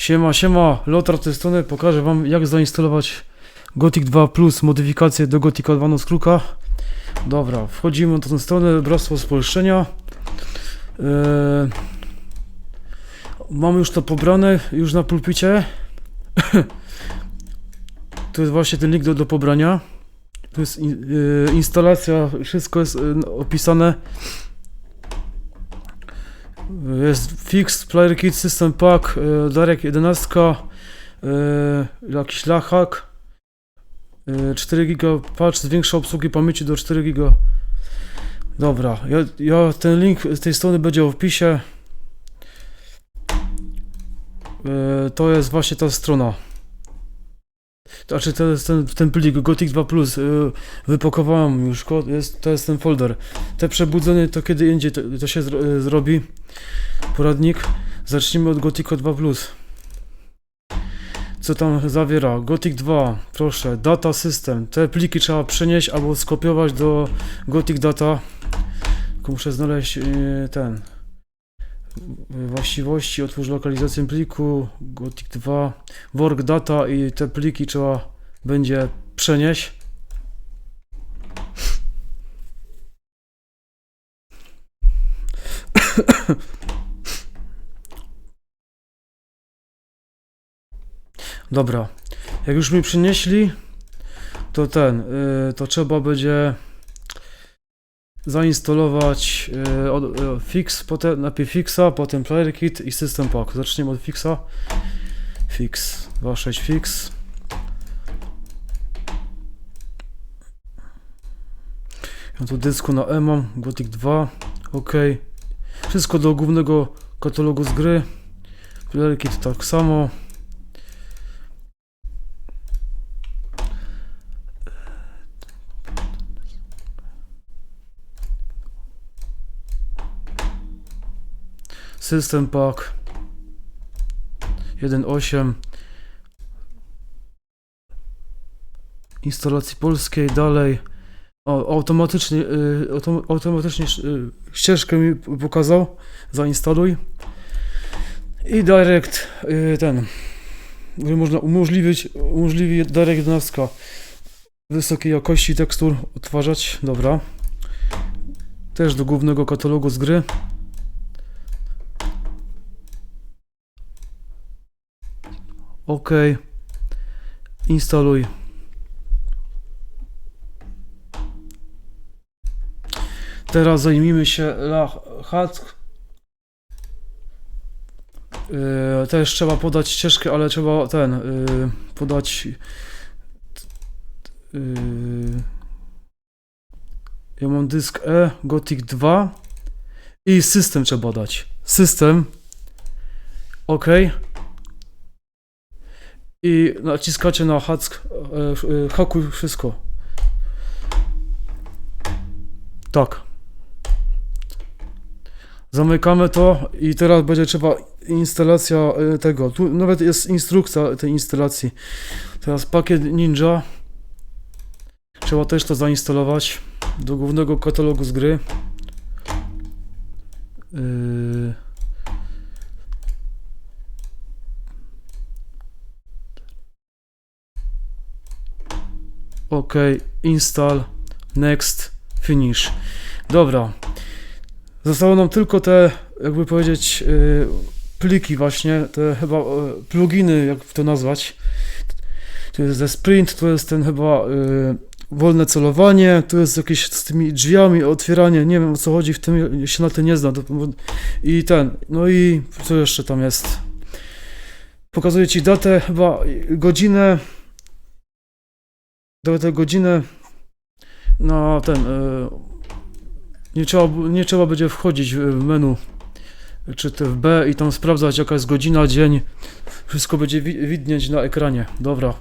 Siema, siema, Lotar z tej strony, pokażę wam jak zainstalować Gothic 2 Plus, modyfikację do Gothica 2 Skruka. Dobra, wchodzimy na tę stronę, bractwo spolszczenia. Eee, mamy już to pobrane, już na pulpicie. to jest właśnie ten link do, do pobrania. Tu jest in, e, instalacja, wszystko jest e, opisane. Jest Fix, Player Kit, System Pack, e, Darek 11, e, jakiś lachak, e, 4 giga patch, zwiększa obsługi pamięci do 4 giga. Dobra, ja, ja ten link z tej strony będzie w opisie. E, to jest właśnie ta strona. Znaczy to jest ten, ten plik Gothic 2 Plus. e, Wypakowałem już, jest, to jest ten folder. Te przebudzenie to kiedy indziej to, to się zro, e, zrobi. Poradnik. Zacznijmy od Gothica 2 Plus. Co tam zawiera? Gothic 2, proszę, data system. Te pliki trzeba przenieść albo skopiować do Gothic data. Tylko muszę znaleźć e, ten. Właściwości, otwórz lokalizację pliku, Gothic 2, work data i te pliki trzeba będzie przenieść. Dobra, jak już mi przynieśli, to ten, y, to trzeba będzie zainstalować y, od, y, fix, potem najpierw fixa, potem player kit i system pack. Zaczniemy od fixa. Fix, 2.6 fix. Ja tu dysku na E mam, Gothic 2, ok. Wszystko do głównego katalogu z gry. Player kit tak samo. System Pack 1.8 instalacji polskiej dalej. O, automatycznie y, autom, automatycznie y, ścieżkę mi pokazał. Zainstaluj. I direct y, ten. Można umożliwić umożliwi direct 11 wysokiej jakości tekstur odtwarzać. Dobra. Też do głównego katalogu z gry OK. Instaluj. Teraz zajmijmy się Lachack. Yy, też trzeba podać ścieżkę, ale trzeba ten yy, podać. Yy, ja mam dysk E, Gothic 2 i system trzeba dać. System. OK i naciskacie na hack, e, e, hakuj wszystko. Tak. Zamykamy to i teraz będzie trzeba instalacja e, tego. Tu nawet jest instrukcja tej instalacji. Teraz pakiet Ninja. Trzeba też to zainstalować do głównego katalogu z gry. Yy... OK, install, next, finish. Dobra. Zostało nam tylko te, jakby powiedzieć, yy, pliki właśnie, te chyba yy, pluginy, jak to nazwać. Tu jest ze sprint, tu jest ten chyba yy, wolne celowanie, tu jest jakieś z tymi drzwiami, otwieranie, nie wiem o co chodzi w tym, się na tym nie znam. To, I ten, no i co jeszcze tam jest? Pokazuję Ci datę, chyba godzinę, do tę godzinę na ten e, nie trzeba, nie trzeba będzie wchodzić w menu czy w B i tam sprawdzać jaka jest godzina, dzień. Wszystko będzie wi widnieć na ekranie. Dobra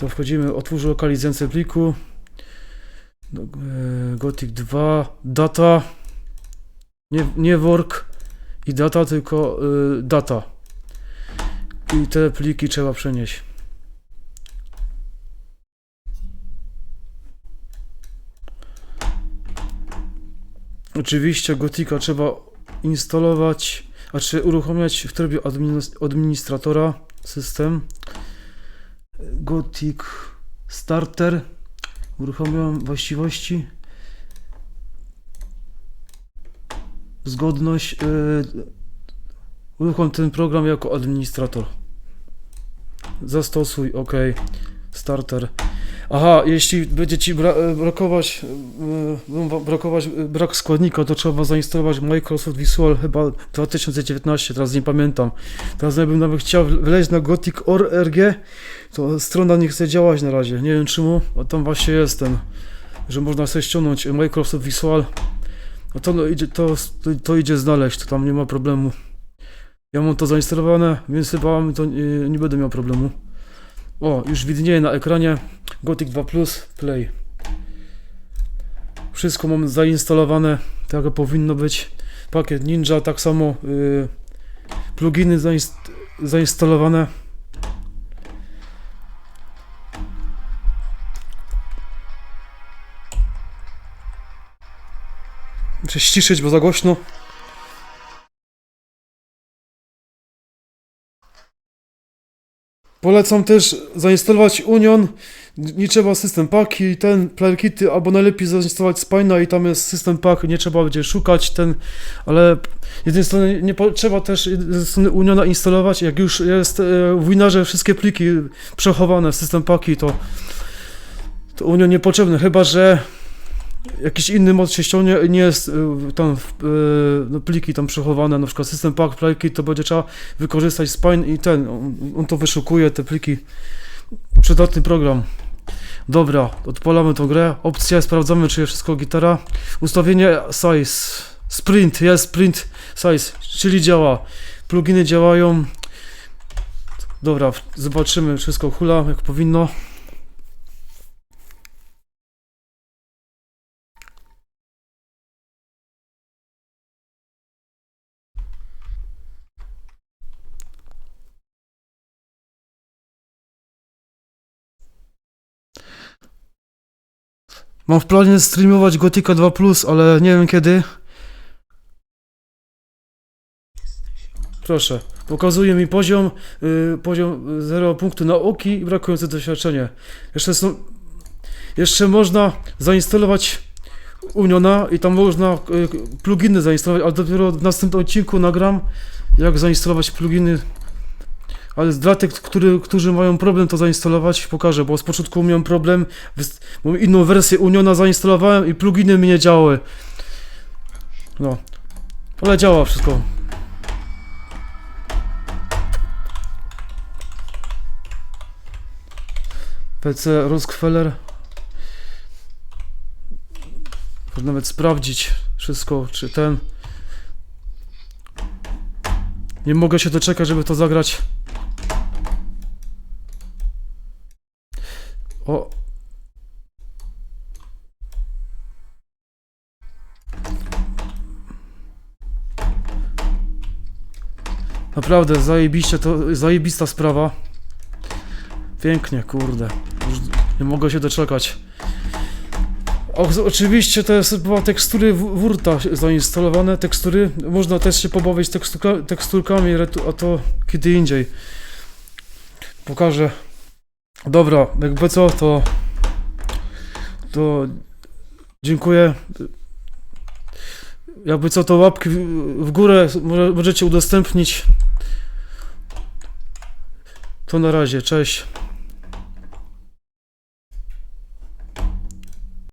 to wchodzimy, otwórz lokalizację pliku. E, Gothic 2 data. Nie, nie work i data, tylko e, data. I te pliki trzeba przenieść Oczywiście Gotika trzeba instalować, a czy uruchamiać w trybie adminis- administratora system. Gothic Starter. Uruchomiłem właściwości. Zgodność. Yy, uruchom ten program jako administrator. Zastosuj, OK. Starter. Aha, jeśli będzie ci bra- e, brakować, e, brakować e, brak składnika, to trzeba zainstalować Microsoft Visual chyba 2019, teraz nie pamiętam. Teraz jakbym nawet chciał wleźć na Gothic.org, to strona nie chce działać na razie. Nie wiem czemu, a tam właśnie jest ten, że można sobie ściągnąć Microsoft Visual. A to, no, idzie, to, to idzie znaleźć, to tam nie ma problemu. Ja mam to zainstalowane, więc chyba to nie, nie będę miał problemu. O, już widnieje na ekranie Gothic 2 Plus Play. Wszystko mam zainstalowane, tak jak powinno być. Pakiet Ninja, tak samo y, pluginy zainst zainstalowane. Muszę ściszyć, bo za głośno. Polecam też zainstalować Union. Nie trzeba system pack i ten pluginy, albo najlepiej zainstalować Spina i tam jest system pack, nie trzeba będzie szukać ten, ale z jednej strony nie trzeba też strony Uniona instalować, jak już jest e, w Winarze wszystkie pliki przechowane w system packi, to, to Union niepotrzebny, chyba że jakiś inny mod się ściągnie i nie jest e, tam e, no, pliki tam przechowane, na przykład system pack pliki, to będzie trzeba wykorzystać Spine i ten, on, on to wyszukuje, te pliki. Przydatny program. Dobra, odpalamy tą grę. Opcja, sprawdzamy czy jest wszystko gitara. Ustawienie size. Sprint, jest sprint size, czyli działa. Pluginy działają. Dobra, zobaczymy, wszystko hula jak powinno. Mam w planie streamować Gotika 2, ale nie wiem kiedy. Proszę, pokazuje mi poziom, y, poziom 0 punktu nauki i brakujące doświadczenie. Jeszcze są, jeszcze można zainstalować Uniona i tam można y, pluginy zainstalować, ale dopiero w następnym odcinku nagram, jak zainstalować pluginy. Ale dla tych, który, którzy mają problem to zainstalować, pokażę, bo z początku miałem problem, bo inną wersję Uniona zainstalowałem i pluginy mi nie działały. No, ale działa wszystko. PC Rockefeller. Można nawet sprawdzić wszystko, czy ten. Nie mogę się doczekać, żeby to zagrać. O. Naprawdę, zajebiście to, zajebista sprawa. Pięknie, kurde. Już nie mogę się doczekać. O, oczywiście to jest chyba tekstury Wurta zainstalowane, tekstury. Można też się pobawić teksturka, teksturkami, a to kiedy indziej. Pokażę. Dobra, jakby co, to... To... Dziękuję. Jakby co, to łapki w, górę może, możecie udostępnić. To na razie, cześć.